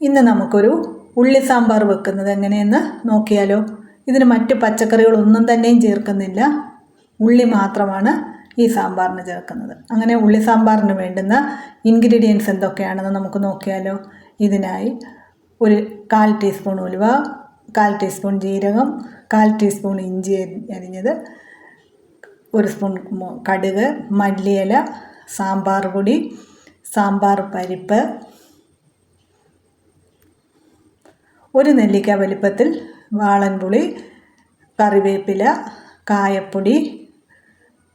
ഇന്ന് നമുക്കൊരു ഉള്ളി സാമ്പാർ വെക്കുന്നത് എങ്ങനെയെന്ന് നോക്കിയാലോ. ഇതിന് മറ്റ് പച്ചക്കറികളൊന്നും തന്നെയും ചേർക്കുന്നില്ല. ഉള്ളി മാത്രമാണ് ഈ സാമ്പാറിന് ചേർക്കുന്നത്. അങ്ങനെ ഉള്ളി സാമ്പാറിന് വേണ്ടുന്ന ഇൻഗ്രീഡിയൻസ് എന്തൊക്കെയാണെന്ന് നമുക്ക് നോക്കിയാലോ. ഇതിനായി ഒരു കാൽ ടീസ്പൂൺ ഉലുവ കാൽ ടീസ്പൂൺ ജീരകം കാൽ ടീസ്പൂൺ ഇഞ്ചി അരിഞ്ഞത് ഒരു സ്പൂൺ കടുക് മല്ലിയില സാമ്പാർ പൊടി സാമ്പാർ പരിപ്പ് ഒരു നെല്ലിക്ക വലിപ്പത്തിൽ വാളൻപുളി കറിവേപ്പില കായപ്പൊടി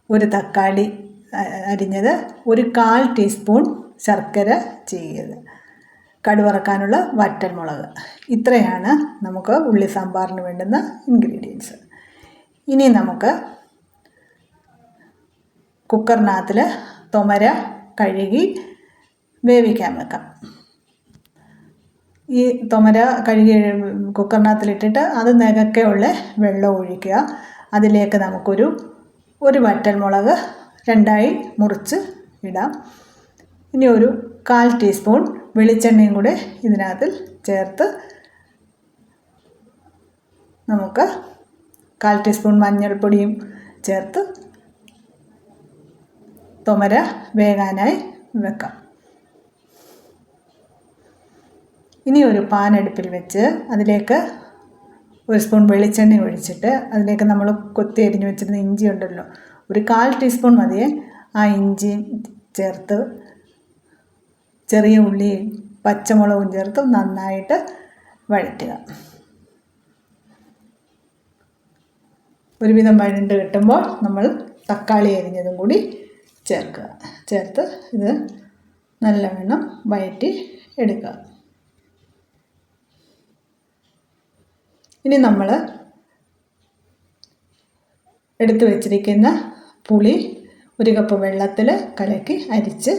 ഒരു തക്കാളി അരിഞ്ഞത് ഒരു കാൽ ടീസ്പൂൺ ശർക്കര ചീകിയത് കടുവറക്കാനുള്ള വറ്റൽമുളക്. ഇത്രയാണ് നമുക്ക് ഉള്ളി സാമ്പാറിന് വേണ്ടുന്ന ഇൻഗ്രീഡിയൻസ് ഇനി നമുക്ക് കുക്കറിനകത്തിൽ തുമര കഴുകി വേവിക്കാൻ വെക്കാം. ഈ തുമര കഴുകി കുക്കറിനകത്തിലിട്ടിട്ട് അത് നികക്കെയുള്ള വെള്ളം ഒഴിക്കുക. അതിലേക്ക് നമുക്കൊരു ഒരു വറ്റൽമുളക് രണ്ടായി മുറിച്ച് ഇടാം. ഇനി ഒരു കാൽ ടീസ്പൂൺ വെളിച്ചെണ്ണയും കൂടെ ഇതിനകത്തിൽ ചേർത്ത് നമുക്ക് കാൽ ടീസ്പൂൺ മഞ്ഞൾപ്പൊടിയും ചേർത്ത് തുമര വേകാനായി വെക്കാം. ഇനി ഒരു പാൻ അടുപ്പിൽ വെച്ച് അതിലേക്ക് ഒരു സ്പൂൺ വെളിച്ചെണ്ണ ഒഴിച്ചിട്ട് അതിലേക്ക് നമ്മൾ കൊത്തി അരിഞ്ഞ് വെച്ചിരുന്ന ഇഞ്ചി ഉണ്ടല്ലോ ഒരു കാൽ ടീസ്പൂൺ മതിയെ ആ ഇഞ്ചി ചേർത്ത് ചെറിയ ഉള്ളിയും പച്ചമുളകും ചേർത്ത് നന്നായിട്ട് വഴറ്റുക. ഒരുവിധം വഴണ്ട് കിട്ടുമ്പോൾ നമ്മൾ തക്കാളി അരിഞ്ഞതും കൂടി ചേർക്കുക. ചേർത്ത് ഇത് നല്ലവണ്ണം വഴറ്റി എടുക്കുക. ഇനി നമ്മൾ എടുത്തു വച്ചിരിക്കുന്ന പുളി ഒരു കപ്പ് വെള്ളത്തിൽ കലക്കി അരിച്ച്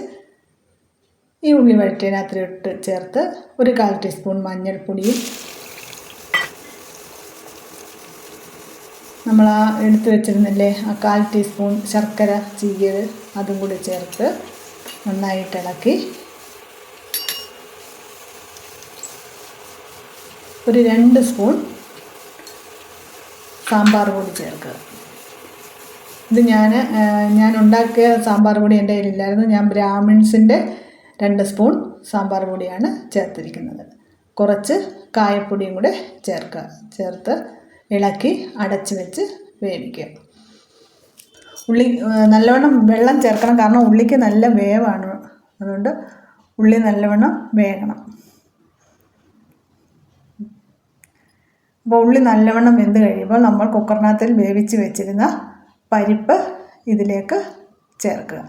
ഈ ഉള്ളി വഴറ്റിനകത്തിട്ട് ചേർത്ത് ഒരു കാൽ ടീസ്പൂൺ മഞ്ഞൾപ്പൊടിയും നമ്മൾ ആ എടുത്തു വെച്ചിരുന്നില്ലേ ആ കാൽ ടീസ്പൂൺ ശർക്കര ചീകിയത് അതും കൂടി ചേർത്ത് നന്നായിട്ട് ഇളക്കി ഒരു രണ്ട് സ്പൂൺ സാമ്പാർ പൊടി ചേർക്കുക. ഇത് ഞാൻ ഞാൻ ഉണ്ടാക്കിയ സാമ്പാർ പൊടി എന്റെ കയ്യിലില്ലായിരുന്നു. ഞാൻ ബ്രാഹ്മിൺസിന്റെ രണ്ട് സ്പൂൺ സാമ്പാർ പൊടിയാണ് ചേർത്തിരിക്കുന്നത്. കുറച്ച് കായപ്പൊടിയും കൂടെ ചേർക്കുക. ചേർത്ത് ഇളക്കി അടച്ച് വെച്ച് വേവിക്കുക. ഉള്ളി നല്ലവണ്ണം വെള്ളം ചേർക്കണം. കാരണം ഉള്ളിക്ക് നല്ല വേവാണ്. അതുകൊണ്ട് ഉള്ളി നല്ലവണ്ണം വേകണം. അപ്പോൾ ഉള്ളി നല്ലവണ്ണം വെന്ത് കഴിയുമ്പോൾ നമ്മൾ കുക്കറിനകത്തിൽ വേവിച്ച് വെച്ചിരുന്ന പരിപ്പ് ഇതിലേക്ക് ചേർക്കുക.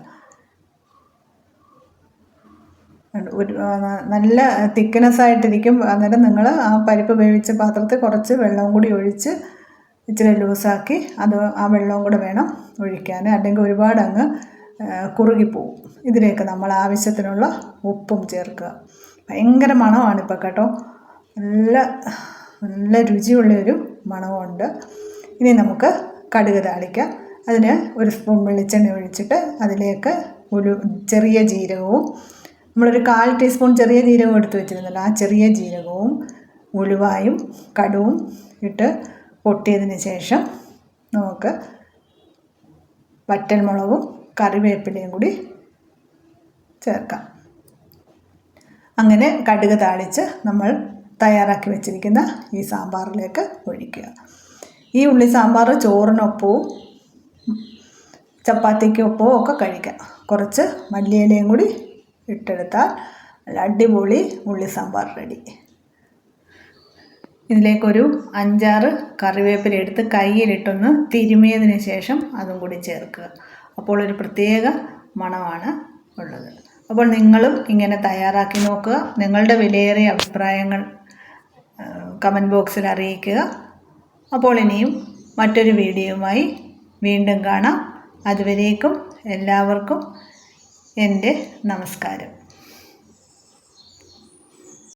ഒരു നല്ല തിക്നെസ് ആയിട്ടിരിക്കും. അന്നേരം നിങ്ങൾ ആ പരിപ്പ് വേവിച്ച പാത്രത്തിൽ കുറച്ച് വെള്ളവും കൂടി ഒഴിച്ച് ഇച്ചിരി ലൂസാക്കി അത് ആ വെള്ളവും കൂടെ വേണം ഒഴിക്കാൻ. അല്ലെങ്കിൽ ഒരുപാട് അങ്ങ് കുറുകിപ്പോവും. ഇതിലേക്ക് നമ്മൾ ആവശ്യത്തിനുള്ള ഉപ്പും ചേർക്കുക. ഭയങ്കര മണമാണ് ഇപ്പോൾ കേട്ടോ. നല്ല നല്ല രുചിയുള്ളൊരു മണവുമുണ്ട് ഇനി നമുക്ക് കടുക് താളിക്കാം. അതിന് ഒരു സ്പൂൺ വെളിച്ചെണ്ണ ഒഴിച്ചിട്ട് അതിലേക്ക് ഒരു ചെറിയ ജീരകവും നമ്മളൊരു കാൽ ടീസ്പൂൺ ചെറിയ ജീരകം എടുത്ത് വെച്ചിരുന്നല്ലോ ആ ചെറിയ ജീരകവും ഉലുവായും കടുവും ഇട്ട് പൊട്ടിയതിന് ശേഷം നമുക്ക് വറ്റൽമുളകും കറിവേപ്പിലയും കൂടി ചേർക്കാം. അങ്ങനെ കടുക് താളിച്ച് നമ്മൾ തയ്യാറാക്കി വെച്ചിരിക്കുന്ന ഈ സാമ്പാറിലേക്ക് ഒഴിക്കുക. ഈ ഉള്ളി സാമ്പാർ ചോറിനൊപ്പവും ചപ്പാത്തിക്കൊപ്പവും ഒക്കെ കഴിക്കാം. കുറച്ച് മല്ലിയിലയും കൂടി ഇട്ടെടുത്താൽ നല്ല അടിപൊളി ഉള്ളി സാമ്പാർ റെഡി. ഇതിലേക്കൊരു അഞ്ചാറ് കറിവേപ്പില എടുത്ത് കയ്യിലിട്ടൊന്ന് തിരുമിയതിന് ശേഷം അതും കൂടി ചേർക്കുക. അപ്പോൾ ഒരു പ്രത്യേക മണമാണ് ഉള്ളത്. അപ്പോൾ നിങ്ങളും ഇങ്ങനെ തയ്യാറാക്കി നോക്കുക. നിങ്ങളുടെ വിലയേറിയ അഭിപ്രായങ്ങൾ കമന്റ് ബോക്സിൽ അറിയിക്കുക. അപ്പോൾ ഇനിയും മറ്റൊരു വീഡിയോയുമായി വീണ്ടും കാണാം. അതുവരേക്കും എല്ലാവർക്കും എന്റെ നമസ്കാരം.